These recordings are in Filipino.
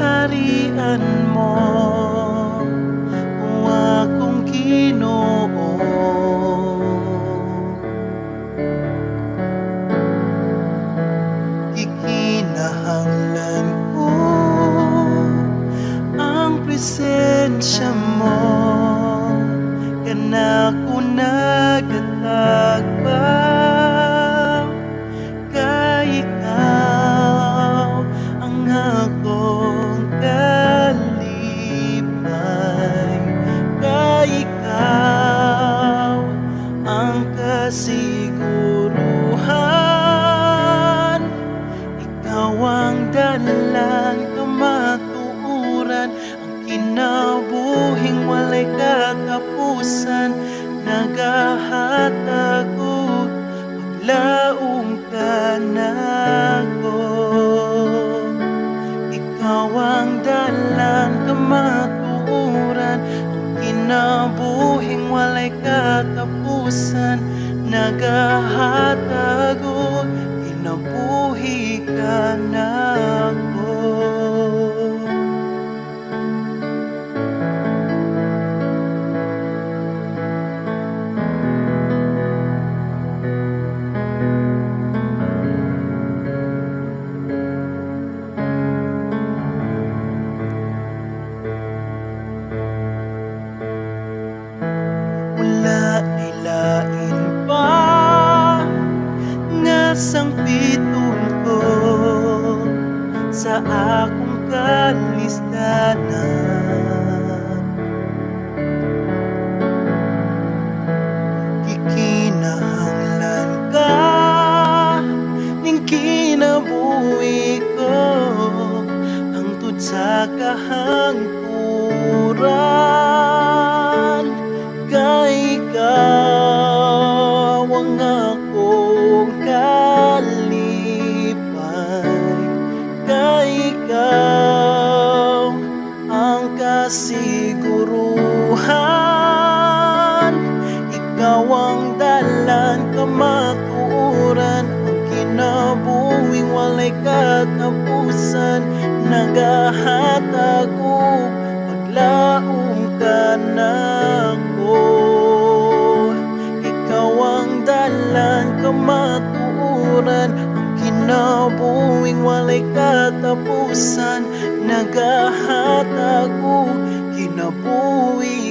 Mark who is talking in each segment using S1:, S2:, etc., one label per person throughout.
S1: kaharian mo. Walay katapusan Nagahatag og kinabuhi ka nako akong kalistanan Kikinahanglan ka Ning kinabuhi ko. Hangtod sa kahangkuran Nagahatag og paglaom ka nako Ikaw ang dalan kamatuoran Ang kinabuhing walay katapusan. Nagahatag kinabuhi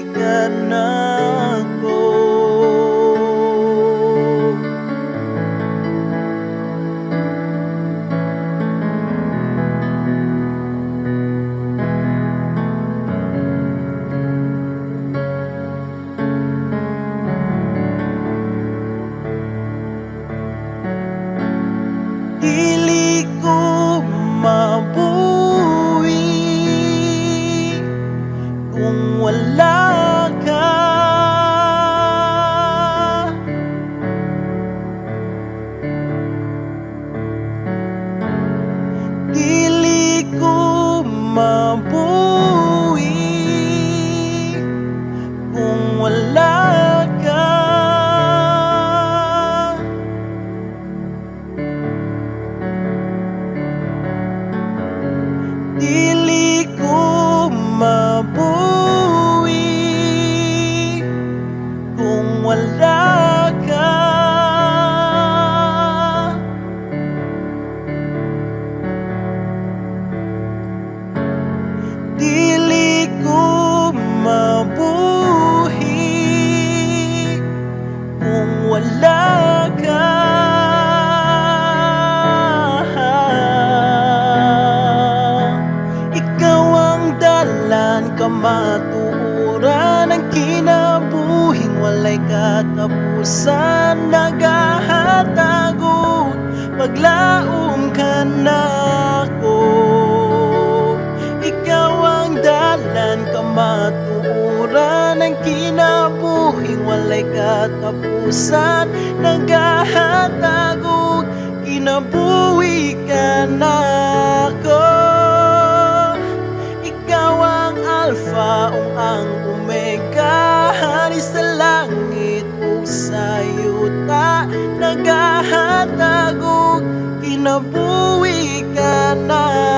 S1: wala ka. Ikaw ang dalan kamatuoran Ang kinabuhing walay katapusan Nagahatagod paglaom ka nako Ikaw ang dalan kamatuoran katapusan Nagahatagod kinabuhi ka nako Ikaw ang alpha ug ang omega Hari sa langit ug sa yuta Nagahatag og ka na